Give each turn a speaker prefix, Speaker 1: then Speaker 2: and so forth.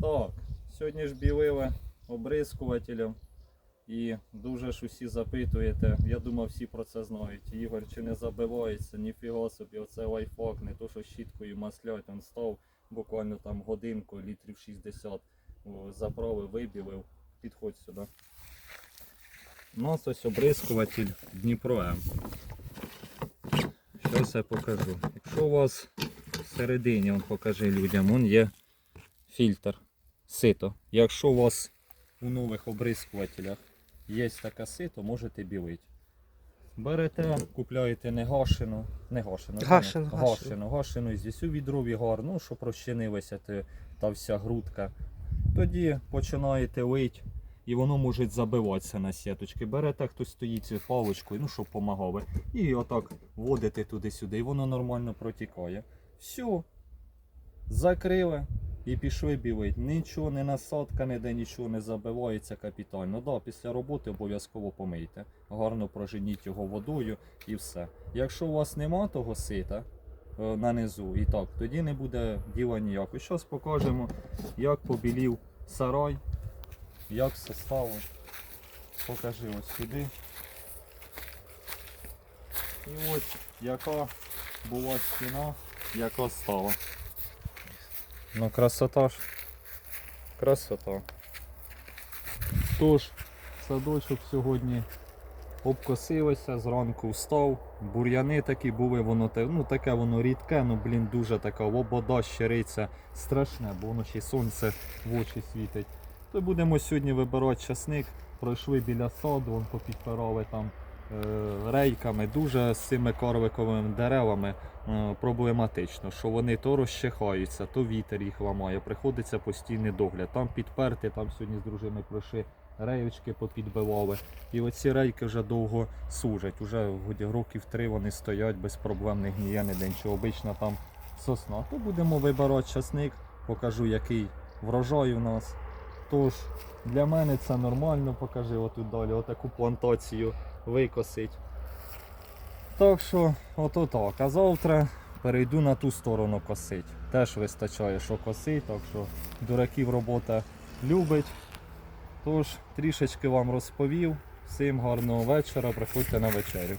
Speaker 1: Так, сьогодні ж білили обрискувателем. І дуже ж усі запитуєте. Я думав, всі про це знають. Ігор чи не забивається, ніфіга собі, оце лайфхак, не то що щіткою маслять, він став буквально там годинку, літрів 60, о, заправив, вибілив. Підходь сюди. У нас ось обрискуватель Дніпро. Щось я покажу. Якщо у вас всередині, он покажи людям, вон є фільтр, сито. Якщо у вас у нових обрискувателях є таке сито, можете білити. Берете, купляєте не гашену, не гашену,
Speaker 2: Гашену, гашену.
Speaker 1: гашену, гашену, і здесь у відрові гар, ну, щоб розчинилася та вся грудка. Тоді починаєте лить, і воно може забиватися на сіточки. Берете, хтось стоїть цією паличкою, ну, щоб помагали. І отак вводите туди-сюди, і воно нормально протікає. Все. Закрили і пішли білить. Нічого, не насадка, ніде нічого не забивається капітально. Да, після роботи обов'язково помийте. Гарно проженіть його водою і все. Якщо у вас нема того сита е, на низу і так, тоді не буде діла ніякого. Зараз покажемо, як побілів сарай, як все стало. Покажи ось сюди. І ось яка була стіна, яка стала. Ну красота ж. Красота. Тож, садочок сьогодні обкосилося, зранку встав. Бур'яни такі були, воно ну таке воно рідке, ну блін, дуже така лобода, щириця страшне, бо воно ще сонце в очі світить. То будемо сьогодні вибирати часник. Пройшли біля саду, вон попідпирали там рейками. Дуже з цими корвиковими деревами е, проблематично, що вони то розчихаються, то вітер їх ламає, приходиться постійний догляд. Там підперти, там сьогодні з дружиною пройшли реєчки попідбивали. І оці рейки вже довго сужать. Уже років три вони стоять без проблем, не гніє ніде нічого. Обично там сосна. То будемо вибирати часник, покажу який врожай у нас. Тож для мене це нормально, покажи отут далі, отаку плантацію викосить. Так що, ото так. А завтра перейду на ту сторону косить. Теж вистачає, що косить, так що дураків робота любить. Тож, трішечки вам розповів. Всім гарного вечора, приходьте на вечерю.